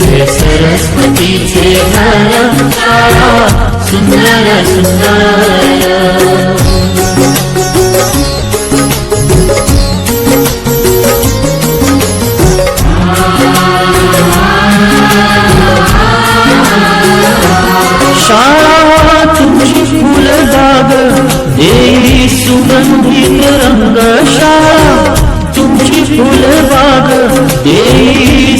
सरस्वती जय नारायण सुंदर सुंदर। शाळा तुझी फुलबाग देवी सुगंधित रंग शाळा तुझी फुलबाग देवी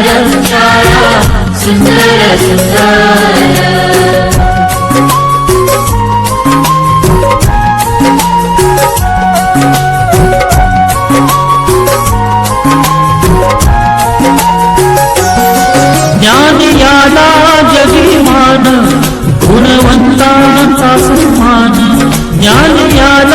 சம்சாரா சுந்தர சுந்தார ಜ್ಞಾನಿಯಾದ ಜಗಿಮಾನ ಗುಣವಂತ ಸಾಸುಮಾನ ಜ್ಞಾನಿಯಾದ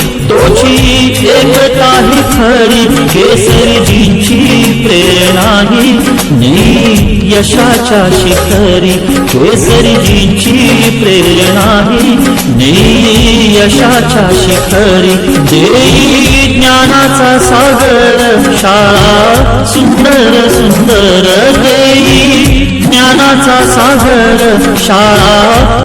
खरी केसरीजींची प्रेरणा ही नेई यशाच्या शिखरी. केसरीजींची प्रेरणा ही यशाच्या शिखरी. देई ज्ञानाचा सागर शाळा सुंदर सुंदर. देई ज्ञानाचा सागर शाळा